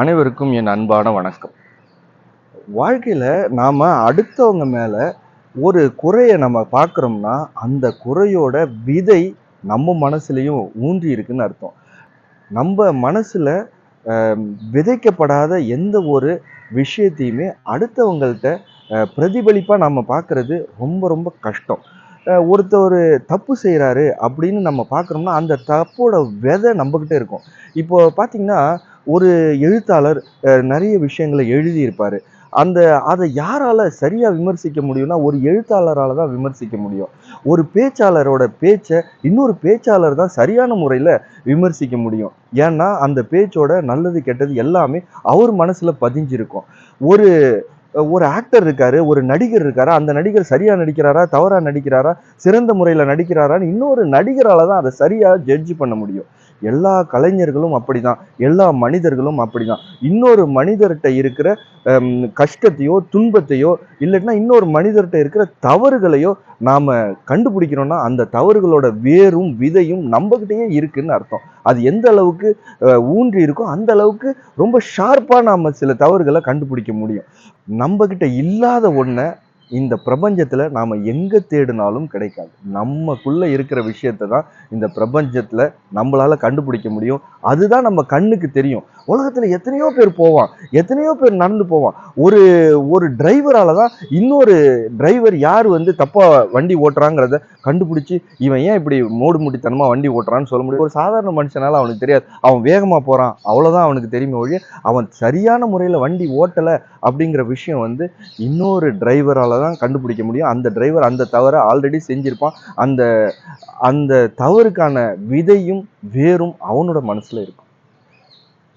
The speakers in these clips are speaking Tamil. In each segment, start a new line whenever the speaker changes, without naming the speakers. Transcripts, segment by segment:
அனைவருக்கும் என் அன்பான வணக்கம். வாழ்க்கையில் நாம் அடுத்தவங்க மேலே ஒரு குறையை நம்ம பார்க்குறோம்னா அந்த குறையோட விதை நம்ம மனசுலையும் ஊன்றி இருக்குன்னு அர்த்தம். நம்ம மனசில் விதைக்கப்படாத எந்த ஒரு விஷயத்தையுமே அடுத்தவங்கள்ட்ட பிரதிபலிப்பாக நம்ம பார்க்குறது ரொம்ப ரொம்ப கஷ்டம். ஒருத்தர் தப்பு செய்கிறாரு அப்படின்னு நம்ம பார்க்குறோம்னா அந்த தப்போட விதை நம்மக்கிட்ட இருக்கும். இப்போ பார்த்திங்கன்னா ஒரு எழுத்தாளர் நிறைய விஷயங்களை எழுதியிருப்பார். அந்த அதை யாரால் சரியாக விமர்சிக்க முடியும்னா ஒரு எழுத்தாளரால் தான் விமர்சிக்க முடியும். ஒரு பேச்சாளரோட பேச்சை இன்னொரு பேச்சாளர் தான் சரியான முறையில் விமர்சிக்க முடியும். ஏன்னா அந்த பேச்சோட நல்லது கெட்டது எல்லாமே அவர் மனசில் பதிஞ்சிருக்கும். ஒரு ஒரு ஆக்டர் இருக்காரு ஒரு நடிகர் இருக்காரா அந்த நடிகர் சரியா நடிக்கிறாரா தவறா நடிக்கிறாரா சிறந்த முறையில் நடிக்கிறாரான்னு இன்னொரு நடிகரால் தான் அதை சரியாக ஜட்ஜ் பண்ண முடியும். எல்லா கலைஞர்களும் அப்படிதான். எல்லா மனிதர்களும் அப்படிதான். இன்னொரு மனிதர்கிட்ட இருக்கிற கஷ்டத்தையோ துன்பத்தையோ இல்லைன்னா இன்னொரு மனிதர்கிட்ட இருக்கிற தவறுகளையோ நாம கண்டுபிடிக்கிறோம்னா அந்த தவறுகளோட வேரும் விதையும் நம்மகிட்டயே இருக்குன்னு அர்த்தம். அது எந்த அளவுக்கு ஊன்றி இருக்கோ அந்த அளவுக்கு ரொம்ப ஷார்ப்பாக நாம் சில தவறுகளை கண்டுபிடிக்க முடியும். நம்மக்கிட்ட இல்லாத ஒன்றை இந்த பிரபஞ்சத்தில் நாம் எங்கே தேடினாலும் கிடைக்காது. நம்மக்குள்ளே இருக்கிற விஷயத்தை தான் இந்த பிரபஞ்சத்தில் நம்மளால் கண்டுபிடிக்க முடியும். அதுதான் நம்ம கண்ணுக்கு தெரியும். உலகத்தில் எத்தனையோ பேர் போவான். எத்தனையோ பேர் நடந்து போவான். ஒரு ஒரு டிரைவரால் தான் இன்னொரு டிரைவர் யார் வந்து தப்பாக வண்டி ஓட்டுறாங்கிறத கண்டுபிடிச்சி இவன் ஏன் இப்படி மூடு முட்டித்தனமாக வண்டி ஓட்டுறான்னு சொல்ல முடியும். ஒரு சாதாரண மனுஷனால அவனுக்கு தெரியாது. அவன் வேகமாக போகிறான் அவ்வளோதான் அவனுக்கு தெரியுமே ஒழிய அவன் சரியான முறையில் வண்டி ஓட்டலை அப்படிங்கிற விஷயம் வந்து இன்னொரு டிரைவரால் தான் கண்டுபிடிக்க முடியும். அந்த டிரைவர் அந்த தவறை ஆல்ரெடி செஞ்சிருப்பான். அந்த அந்த தவறுக்கான விதையும் வேரும் அவனோட மனசுல இருக்கும்.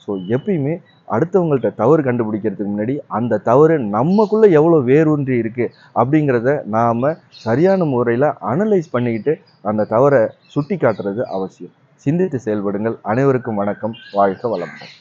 ஸோ எப்பயுமே அடுத்தவங்கள்ட்ட தவறு கண்டுபிடிக்கிறதுக்கு முன்னாடி அந்த தவறு நமக்குள்ளே எவ்வளோ வேரூன்றி இருக்கு அப்படிங்கிறத நாம சரியான முறையில் அனலைஸ் பண்ணிக்கிட்டு அந்த தவறை சுட்டி காட்டுறது அவசியம். சிந்தித்து செயல்படுங்கள். அனைவருக்கும் வணக்கம். வாழ்க வளமுடன்.